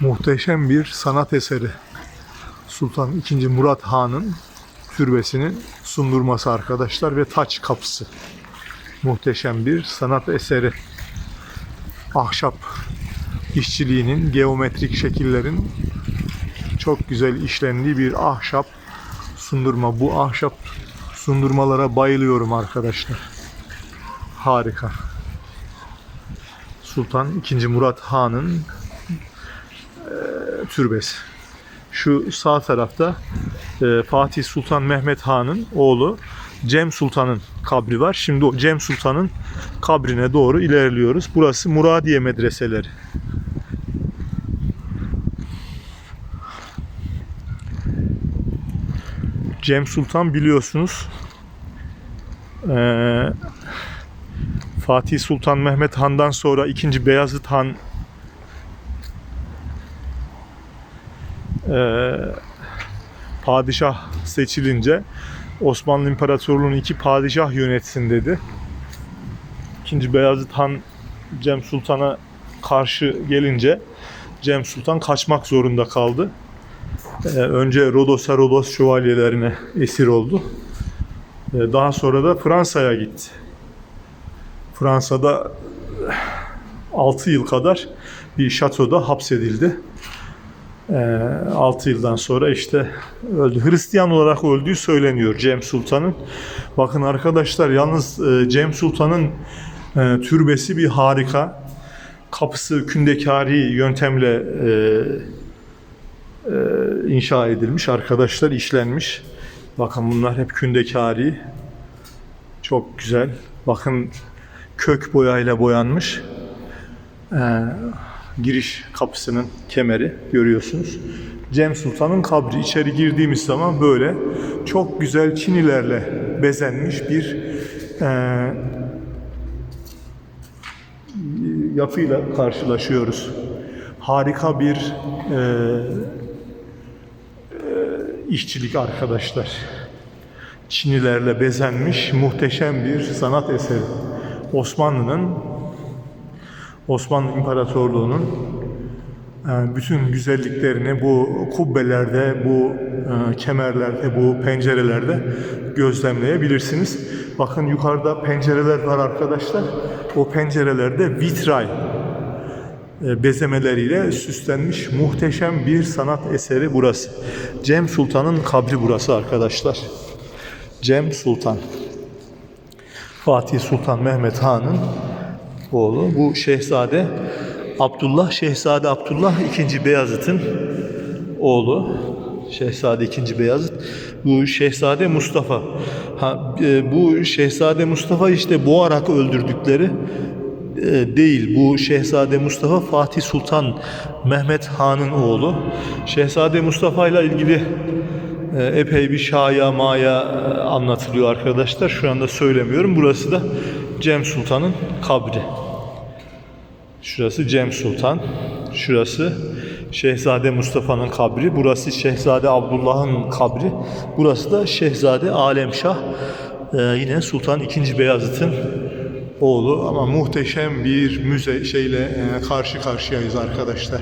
Muhteşem bir sanat eseri. Sultan II. Murat Han'ın türbesinin sundurması arkadaşlar ve taç kapısı. Muhteşem bir sanat eseri. Ahşap işçiliğinin, geometrik şekillerin çok güzel işlendiği bir ahşap sundurma. Bu ahşap sundurmalara bayılıyorum arkadaşlar. Harika. Sultan II. Murat Han'ın türbesi. Şu sağ tarafta eee, Fatih Sultan Mehmet Han'ın oğlu Cem Sultan'ın kabri var. Şimdi o Cem Sultan'ın kabrine doğru ilerliyoruz. Burası Muradiye medreseleri. Cem Sultan biliyorsunuz eee, Fatih Sultan Mehmet Han'dan sonra 2. Beyazıt Han eee, padişah seçilince Osmanlı İmparatorluğu'nu iki padişah yönetsin dedi. 2. Beyazıt Han Cem Sultan'a karşı gelince Cem Sultan kaçmak zorunda kaldı. Ee, önce Rodos'a Rodos şövalyelerine esir oldu. Ee, daha sonra da Fransa'ya gitti. Fransa'da 6 yıl kadar bir şatoda hapsedildi. 6 yıldan sonra işte öldü. Hristiyan olarak öldüğü söyleniyor Cem Sultan'ın. Bakın arkadaşlar yalnız e, Cem Sultan'ın e, türbesi bir harika. Kapısı kündekari yöntemle e, inşa edilmiş. Arkadaşlar işlenmiş. Bakın bunlar hep kündekari. Çok güzel. Bakın kök boyayla boyanmış. Ee, giriş kapısının kemeri görüyorsunuz. Cem Sultan'ın kabri. İçeri girdiğimiz zaman böyle çok güzel çinilerle bezenmiş bir e, yapıyla karşılaşıyoruz. Harika bir e, e, işçilik arkadaşlar. Çinilerle bezenmiş muhteşem bir sanat eseri. Osmanlı'nın Osmanlı İmparatorluğu'nun e, bütün güzelliklerini bu kubbelerde, bu e, kemerlerde, bu pencerelerde gözlemleyebilirsiniz. Bakın yukarıda pencereler var arkadaşlar. O pencerelerde vitray e, bezemeleriyle süslenmiş muhteşem bir sanat eseri burası. Cem Sultan'ın kabri burası arkadaşlar. Cem Sultan. Fatih Sultan Mehmet Han'ın oğlu. Bu Şehzade Abdullah, Şehzade Abdullah 2. Beyazıt'ın oğlu. Şehzade 2. Beyazıt. Bu Şehzade Mustafa. Ha, e, bu Şehzade Mustafa işte boğarak öldürdükleri e, değil. Bu Şehzade Mustafa Fatih Sultan Mehmet Han'ın oğlu. Şehzade Mustafa ile ilgili e, epey bir şaya maya e, anlatılıyor arkadaşlar. Şu anda söylemiyorum. Burası da Cem Sultan'ın kabri. Şurası Cem Sultan. Şurası Şehzade Mustafa'nın kabri. Burası Şehzade Abdullah'ın kabri. Burası da Şehzade Alemşah. Ee, yine Sultan II. Beyazıt'ın oğlu ama muhteşem bir müze şeyle e, karşı karşıyayız arkadaşlar.